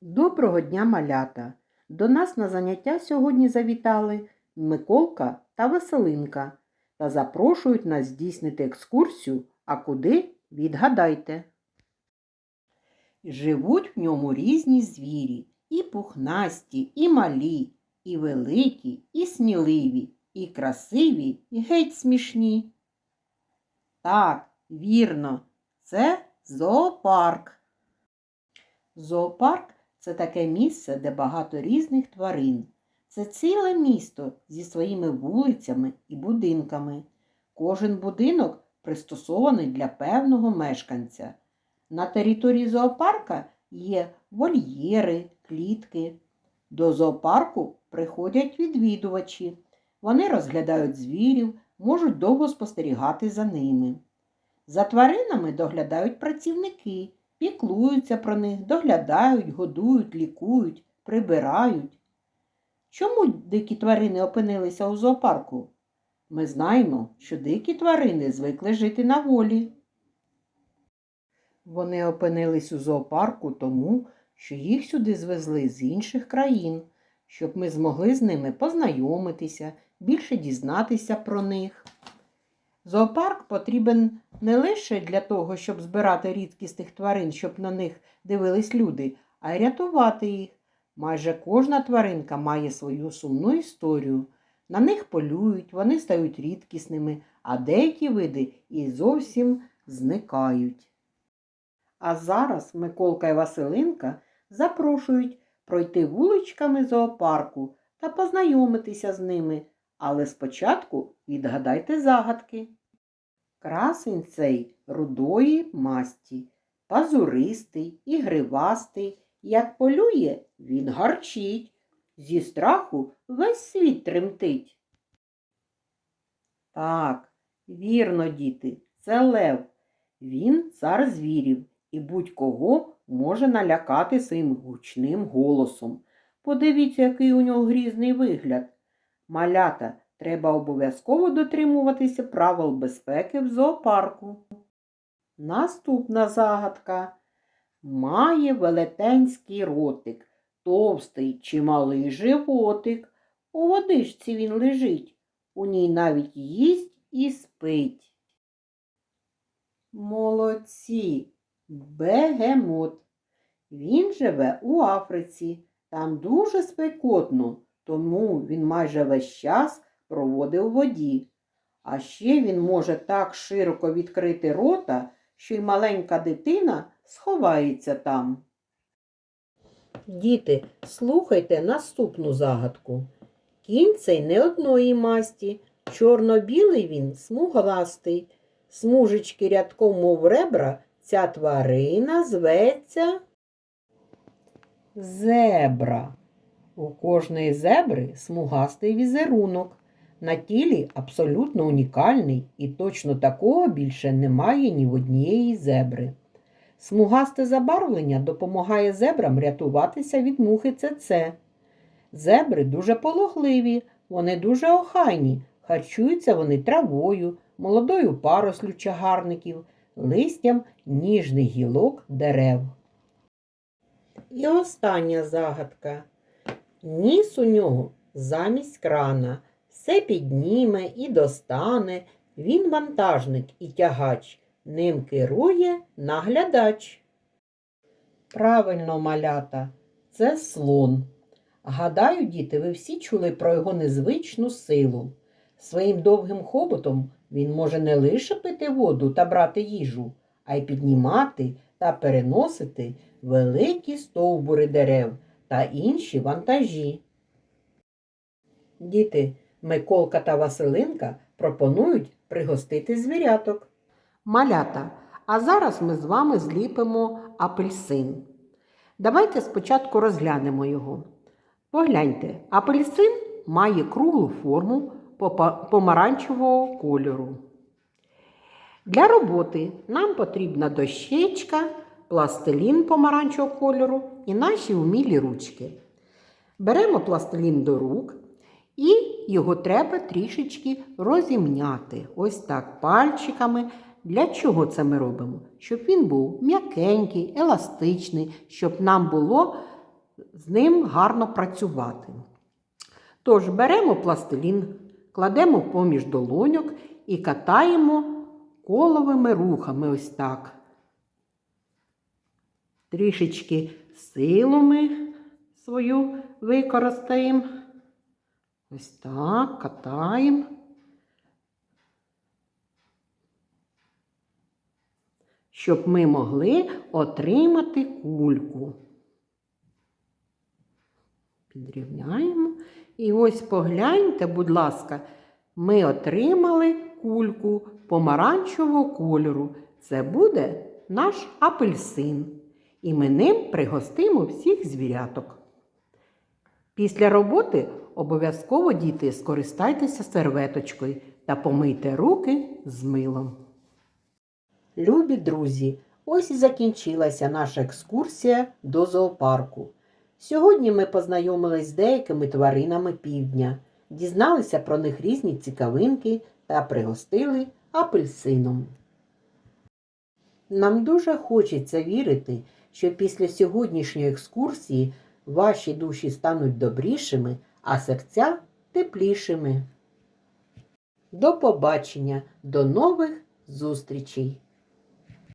Доброго дня, малята! До нас на заняття сьогодні завітали Миколка та Веселинка та запрошують нас здійснити екскурсію, а куди відгадайте. Живуть в ньому різні звірі, і пухнасті, і малі, і великі, і сміливі, і красиві, і геть смішні. Так, вірно, це зоопарк. Зоопарк це таке місце, де багато різних тварин. Це ціле місто зі своїми вулицями і будинками. Кожен будинок пристосований для певного мешканця. На території зоопарка є вольєри, клітки. До зоопарку приходять відвідувачі. Вони розглядають звірів, можуть довго спостерігати за ними. За тваринами доглядають працівники, піклуються про них, доглядають, годують, лікують, прибирають. Чому дикі тварини опинилися у зоопарку? Ми знаємо, що дикі тварини звикли жити на волі. Вони опинились у зоопарку тому, що їх сюди звезли з інших країн, щоб ми змогли з ними познайомитися, більше дізнатися про них. Зоопарк потрібен не лише для того, щоб збирати рідкісних тварин, щоб на них дивились люди, а й рятувати їх. Майже кожна тваринка має свою сумну історію. На них полюють, вони стають рідкісними, а деякі види і зовсім зникають. А зараз Миколка і Василинка запрошують пройти вуличками зоопарку та познайомитися з ними, але спочатку відгадайте загадки. Красень цей рудої масті, пазуристий і гривастий, як полює, він гарчить, зі страху весь світ тремтить. Так, вірно, діти, це лев. Він цар звірів і будь-кого може налякати своїм гучним голосом. Подивіться, який у нього грізний вигляд. Малята, треба обов'язково дотримуватися правил безпеки в зоопарку. Наступна загадка. Має велетенський ротик, товстий чималий животик. У водичці він лежить, у ній навіть їсть і спить. Молодці, бегемот. Він живе у Африці. Там дуже спекотно, тому він майже весь час проводив воді. А ще він може так широко відкрити рота, що й маленька дитина сховається там. Діти, слухайте наступну загадку. Кінь цей не одної масті, чорно-білий він смугластий. Смужечки рядком, мов ребра, ця тварина зветься зебра. У кожної зебри смугастий візерунок. На тілі абсолютно унікальний і точно такого більше немає ні в однієї зебри. Смугасте забарвлення допомагає зебрам рятуватися від мухи ЦЦ. Зебри дуже пологливі, вони дуже охайні, харчуються вони травою, молодою парослю чагарників, листям ніжних гілок дерев. І остання загадка. Ніс у нього замість крана, все підніме і достане. Він вантажник і тягач, ним керує наглядач. Правильно, малята, це слон. Гадаю, діти, ви всі чули про його незвичну силу. Своїм довгим хоботом він може не лише пити воду та брати їжу, а й піднімати та переносити великі стовбури дерев та інші вантажі. Діти, Миколка та Василинка пропонують пригостити звіряток. Малята, а зараз ми з вами зліпимо апельсин. Давайте спочатку розглянемо його. Погляньте, апельсин має круглу форму помаранчевого кольору. Для роботи нам потрібна дощечка, пластилін помаранчевого кольору і наші вмілі ручки. Беремо пластилін до рук і його треба трішечки розімняти. Ось так пальчиками. Для чого це ми робимо? Щоб він був м'якенький, еластичний, щоб нам було з ним гарно працювати. Тож беремо пластилін, кладемо поміж долоньок і катаємо коловими рухами ось так. Трішечки силу ми свою використаємо. Ось так, катаємо. Щоб ми могли отримати кульку. Підрівняємо. І ось погляньте, будь ласка, ми отримали кульку помаранчевого кольору. Це буде наш апельсин. І ми ним пригостимо всіх звіряток. Після роботи обов'язково діти скористайтеся серветочкою та помийте руки з милом. Любі друзі, ось і закінчилася наша екскурсія до зоопарку. Сьогодні ми познайомились з деякими тваринами півдня, дізналися про них різні цікавинки та пригостили апельсином. Нам дуже хочеться вірити, що після сьогоднішньої екскурсії ваші душі стануть добрішими, а серця теплішими. До побачення, до нових зустрічей!